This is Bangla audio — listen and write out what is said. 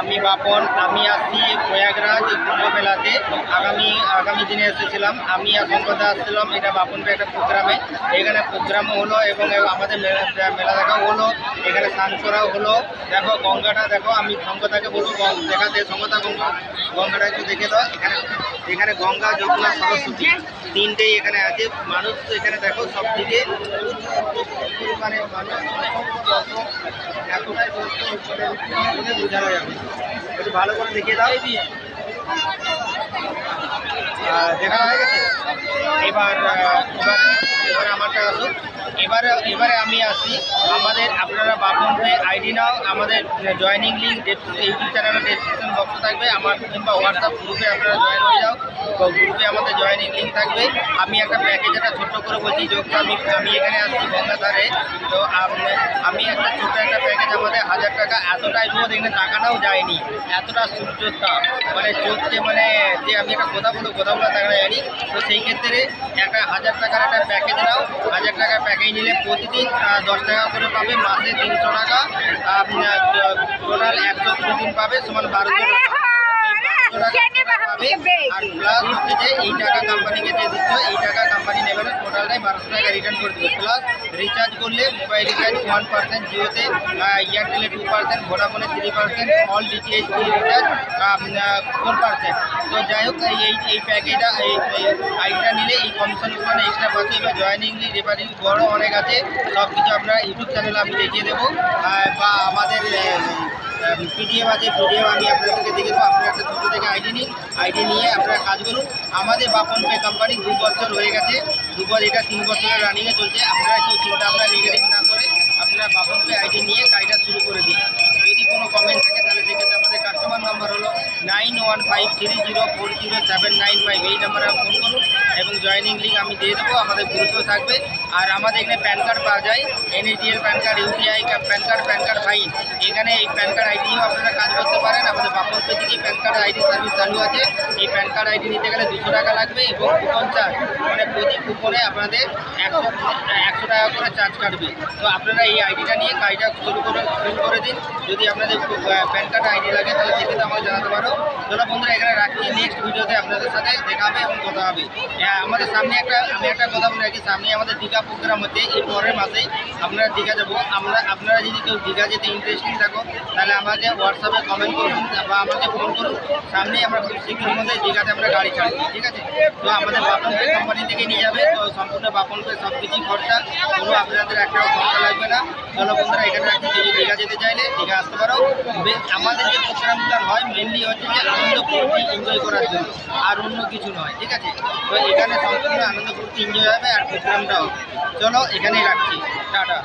আমি বাপন, আমি আসছি প্রয়াগরাজ কুম্ভ মেলাতে আগামী আগামী দিনে এসেছিলাম। আমি আর সম্পদা আসছিলাম, এটা বাপনটা একটা প্রোগ্রামে। এখানে প্রোগ্রামও হলো এবং আমাদের মেলা মেলা দেখাও হলো। এখানে স্নান করাও হলো। দেখো, গঙ্গাটা দেখো, আমি সঙ্গতাকে বলব দেখাতে, সঙ্গতা গঙ্গা গঙ্গাটা একটু দেখে দাও। এখানে এখানে গঙ্গা, যমুনা, সরস্বতী তিনটেই এখানে আছে। মানুষ তো এখানে দেখো সব দিকে মানে মানুষ। একটু ভালো করে দেখিয়ে দাও দেখা হয়ে গেছে এবার এবার আমারটা আসুক এবারে এবারে আমি আসি আমাদের আপনারা হয়ে আইডি নাও, আমাদের জয়েনিং লিঙ্ক ইউটিউব চ্যানেলের ডেসক্রিপশন বক্স থাকবে। আমার কিংবা হোয়াটসঅ্যাপ গ্রুপে আপনারা জয়েন হয়ে যাও। গ্রুপে আমাদের জয়েনিং লিঙ্ক থাকবে। আমি একটা প্যাকেজ একটা ছোট্ট করে বলছি যেহেতু আমি আমি এখানে আসছি গঙ্গাধারে। তো আমি একটা ছোট্ট একটা প্যাকেজ আমাদের হাজার টাকা, এতটাই রোদ এখানে তাকানোও যায়নি। এতটা সূর্যের মানে চোখকে মানে যে আমি একটা কথা বলব, কথা বলা তাকানো যায়নি তো সেই ক্ষেত্রে একটা হাজার টাকার একটা প্যাকেজ নাও। হাজার টাকার প্যাকেজ নিলে প্রতিদিন দশ টাকা করে পাবে, মাসে তিনশো টাকা টোটাল একশো কুড়ি দিন পাবে সমান বারোশো টাকা। আর প্লাস হচ্ছে যে এই টাকা কোম্পানিকে যে দিচ্ছ। এই টাকা কোম্পানি নেবে না টোটালটাই বারোশো টাকা রিটার্ন করে দেবে। প্লাস রিচার্জ করলে মোবাইল রিচার্জ ওয়ান পার্সেন্ট জিওতে এয়ারটেলে two percent ভোডাফোনে three percent all DTH recharge four percent তো যাই হোক এই এই প্যাকেজটা এই আইডিটা নিলে এই কমিশনগুলো এক্সট্রা পাচ্ছে। এবার জয়েনিং রেফারিং বড় অনেক আছে সব কিছু আপনারা ইউটিউব চ্যানেলে আমি দেখিয়ে দেবো। বা পিডিএফ আছে পিডিএফ আমি আপনাদেরকে দেখে দেবো আপনারা একটা ছোটো থেকে আইডি নিন। আইডি নিয়ে আপনারা কাজ করুন। আমাদের বাপন পে কোম্পানি দু বছর হয়ে গেছে। দু বছর, এটা তিন বছরের রানিংয়ে চলছে। আপনারা কেউ চিন্তা ভাবনা নেগেটিভ না করে আপনারা বাপন পে আইডি নিয়ে কাজটা শুরু করে দিন। যদি কোনো কমেন্ট থাকে, তাহলে সেক্ষেত্রে আমাদের কাস্টমার নাম্বার হলো nine one five three zero four zero seven nine five এই নাম্বারে ফোন করুন। এবং জয়েনিং লিঙ্ক আমি দিয়ে দেবো, আমাদের গ্রুপেও থাকবে। আর আমাদের এখানে প্যান কার্ড পাওয়া যায় NADL PAN card UPI PAN card PAN card fine এখানে এই প্যান কার্ড আইডিও আপনারা কাজ করতে পারেন। আমাদের বাপন পে থেকে প্যান কার্ড আইডি সার্ভিস চালু আছে। এই প্যান কার্ড আইডি নিতে গেলে দুশো টাকা লাগবে এবং কুপন চার্জ মানে প্রতি কুপনে আপনাদের একশো একশো টাকা করে চার্জ কাটবে। তো আপনারা এই আইডিটা নিয়ে কাজটা শুরু করে শুরু করে দিন। যদি আপনাদের প্যান কার্ড আইডি লাগে, তাহলে সেক্ষেত্রে আমাকে জানাতে পারো। চলো বন্ধুরা, এখানে রাখছি নেক্সট ভিডিওতে আপনাদের সাথে দেখা হবে এবং কথা হবে। আমাদের সামনে একটা, আমি একটা কথা বলে রাখি, সামনে আমাদের দীঘা প্রোগ্রাম হচ্ছে, এই পরের মাসেই আপনারা দীঘা যাব। আমরা, আপনারা যদি কেউ দীঘা যেতে ইন্টারেস্টিং থাকো, তাহলে আমাকে হোয়াটসঅ্যাপে কমেন্ট করুন বা আমাকে ফোন করুন। সামনেই আমরা খুব শীঘ্রের মধ্যে দীঘাতে আমরা গাড়ি ছাড়ছি ঠিক আছে? তো আমাদের বাপন পে কোম্পানি থেকে নিয়ে যাবে, তো সম্পূর্ণ বাপন পে সব কিছুই খরচা, কোনো আপনাদের একটাও খরচা লাগবে না। চলো বন্ধুরা, এখানে রাখছি, যদি দীঘা যেতে চাইলে দীঘা আসতে পারো। আমাদের যে প্রোগ্রামগুলো হয় মেনলি হচ্ছে যে আনন্দ করার জন্য, আর অন্য কিছু নয়, ঠিক আছে? তো এখানে সম্পূর্ণ আনন্দ করতে এনজয় হবে আর প্রোগ্রামটাও। চলো এখানেই রাখছি। টাটা।